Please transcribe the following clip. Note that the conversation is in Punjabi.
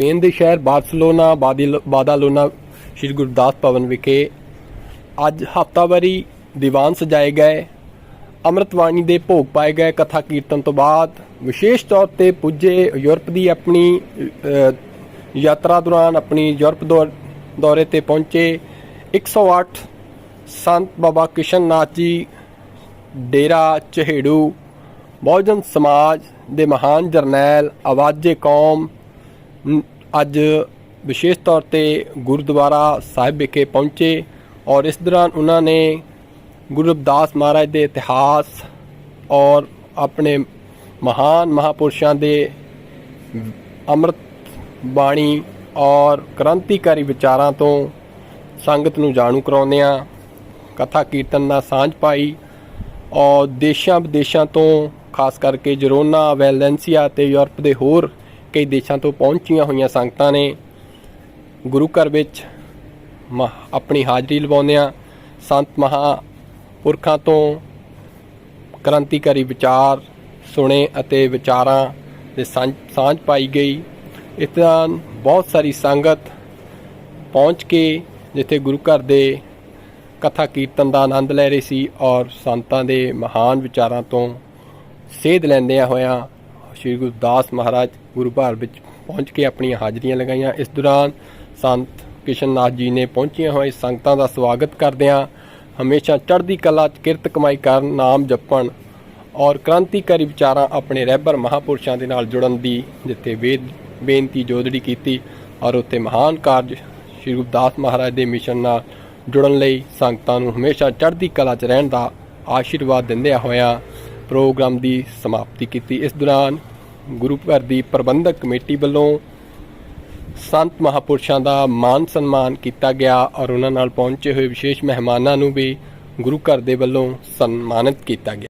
ਸਪੇਨ ਦੇ ਸ਼ਹਿਰ ਬਾਰਸਲੋਨਾ, ਬਾਦਿਲ- ਬਾਦਾਲੋਨਾ, ਸ੍ਰੀ ਗੁਰਦਾਸ ਭਵਨ ਵਿਖੇ ਅੱਜ ਹਫਤਾਵਾਰੀ ਦੀਵਾਨ ਸਜਾਏ ਗਏ। ਅੰਮ੍ਰਿਤਵਾਣੀ ਦੇ ਭੋਗ ਪਾਏ ਗਏ ਕਥਾ ਕੀਰਤਨ ਤੋਂ ਬਾਅਦ ਵਿਸ਼ੇਸ਼ ਤੌਰ ਤੇ ਪੁੱਜੇ ਯੂਰਪ ਦੀ ਆਪਣੀ ਯਾਤਰਾ ਦੌਰਾਨ ਆਪਣੀ ਯੂਰਪ ਦੌਰ- ਦੌਰੇ ਤੇ ਪਹੁੰਚੇ 108 ਸੰਤ ਬਾਬਾ ਕਿਸ਼ਨ ਨਾਥ ਜੀ, ਡੇਰਾ ਚਹੇੜੂ ਬਹੁਜਨ ਸਮਾਜ ਦੇ ਮਹਾਨ ਜਰਨੈਲ, ਆਵਾਜ਼ੇ ਕੌਮ ਅੱਜ ਵਿਸ਼ੇਸ਼ ਤੌਰ ਤੇ ਗੁਰਦੁਆਰਾ ਸਾਹਿਬ ਵਿਖੇ ਪਹੁੰਚੇ ਔਰ ਇਸ ਦੌਰਾਨ ਉਹਨਾਂ ਨੇ ਗੁਰੂ ਰਵਿਦਾਸ ਮਹਾਰਾਜ ਦੇ ਇਤਿਹਾਸ ਔਰ ਆਪਣੇ ਮਹਾਨ ਮਹਾਪੁਰਸ਼ਾਂ ਦੇ ਅੰਮ੍ਰਿਤ ਬਾਣੀ ਔਰ ਕ੍ਰਾਂਤੀਕਾਰੀ ਵਿਚਾਰਾਂ ਤੋਂ ਸੰਗਤ ਨੂੰ ਜਾਣੂ ਕਰਾਉਂਦੇ ਆ ਕਥਾ ਕੀਰਤਨ ਨਾਲ ਸਾਂਝ ਪਾਈ ਔਰ ਦੇਸ਼ਾਂ ਵਿਦੇਸ਼ਾਂ ਤੋਂ, ਖਾਸ ਕਰਕੇ ਜਰੋਨਾ ਵੈਲੈਂਸੀਆ ਤੇ ਯੂਰਪ ਦੇ ਹੋਰ ਕਈ ਦੇਸ਼ਾਂ ਤੋਂ ਪਹੁੰਚੀਆਂ ਹੋਈਆਂ ਸੰਗਤਾਂ ਨੇ ਗੁਰੂ ਘਰ ਵਿੱਚ ਮਹ- ਆਪਣੀ ਹਾਜ਼ਰੀ ਲਵਾਉਂਦੇ ਆ ਸੰਤ ਮਹਾਂਪੁਰਖਾਂ ਤੋਂ ਕ੍ਰਾਂਤੀਕਾਰੀ ਵਿਚਾਰ ਸੁਣੇ ਅਤੇ ਵਿਚਾਰਾਂ ਦੇ ਸਾਂਝ ਸਾਂਝ ਪਾਈ ਗਈ। ਇਸ ਤਰ੍ਹਾਂ ਬਹੁਤ ਸਾਰੀ ਸੰਗਤ ਪਹੁੰਚ ਕੇ ਜਿੱਥੇ ਗੁਰੂ ਘਰ ਦੇ ਕਥਾ ਕੀਰਤਨ ਦਾ ਆਨੰਦ ਲੈ ਰਹੀ ਸੀ ਔਰ ਸੰਤਾਂ ਦੇ ਮਹਾਨ ਵਿਚਾਰਾਂ ਤੋਂ ਸੇਧ ਲੈਂਦਿਆਂ ਹੋਇਆਂ ਸ੍ਰੀ ਗੁਰਦਾਸ ਮਹਾਰਾਜ ਗੁਰੂ ਘਰ ਵਿੱਚ ਪਹੁੰਚ ਕੇ ਆਪਣੀਆਂ ਹਾਜ਼ਰੀਆਂ ਲਗਾਈਆਂ। ਇਸ ਦੌਰਾਨ ਸੰਤ ਕਿਸ਼ਨ ਨਾਥ ਜੀ ਨੇ ਪਹੁੰਚੀਆਂ ਹੋਏ ਸੰਗਤਾਂ ਦਾ ਸਵਾਗਤ ਕਰਦਿਆਂ ਹਮੇਸ਼ਾ ਚੜ੍ਹਦੀ ਕਲਾ ਚ ਕਿਰਤ ਕਮਾਈ ਕਰਨ, ਨਾਮ ਜਪਣ ਔਰ ਕ੍ਰਾਂਤੀਕਾਰੀ ਵਿਚਾਰਾਂ ਆਪਣੇ ਰਹਿਬਰ ਮਹਾਪੁਰਸ਼ਾਂ ਦੇ ਨਾਲ ਜੁੜਨ ਦੀ ਜਿੱਥੇ ਵੇਦ, ਬੇਨਤੀ ਜੋਦੜੀ ਕੀਤੀ ਔਰ ਉੱਥੇ ਮਹਾਨ ਕਾਰਜ ਸ੍ਰੀ ਗੁਰਦਾਸ ਮਹਾਰਾਜ ਦੇ ਮਿਸ਼ਨ ਨਾਲ ਜੁੜਨ ਲਈ ਸੰਗਤਾਂ ਨੂੰ ਹਮੇਸ਼ਾ ਚੜ੍ਹਦੀ ਕਲਾ 'ਚ ਰਹਿਣ ਦਾ ਆਸ਼ੀਰਵਾਦ ਦਿੰਦਿਆਂ ਹੋਇਆਂ ਪ੍ਰੋਗਰਾਮ ਦੀ ਸਮਾਪਤੀ ਕੀਤੀ। ਇਸ ਦੌਰਾਨ ਗੁਰੂ ਘਰ ਦੀ ਪ੍ਰਬੰਧਕ ਕਮੇਟੀ ਵੱਲੋਂ ਸੰਤ ਮਹਾਪੁਰਸ਼ਾਂ ਦਾ ਮਾਨ ਸਨਮਾਨ ਕੀਤਾ ਗਿਆ ਔਰ ਉਹਨਾਂ ਨਾਲ ਪਹੁੰਚੇ ਹੋਏ ਵਿਸ਼ੇਸ਼ ਮਹਿਮਾਨਾਂ ਨੂੰ ਵੀ ਗੁਰੂ ਘਰ ਦੇ ਵੱਲੋਂ ਸਨਮਾਨਿਤ ਕੀਤਾ ਗਿਆ।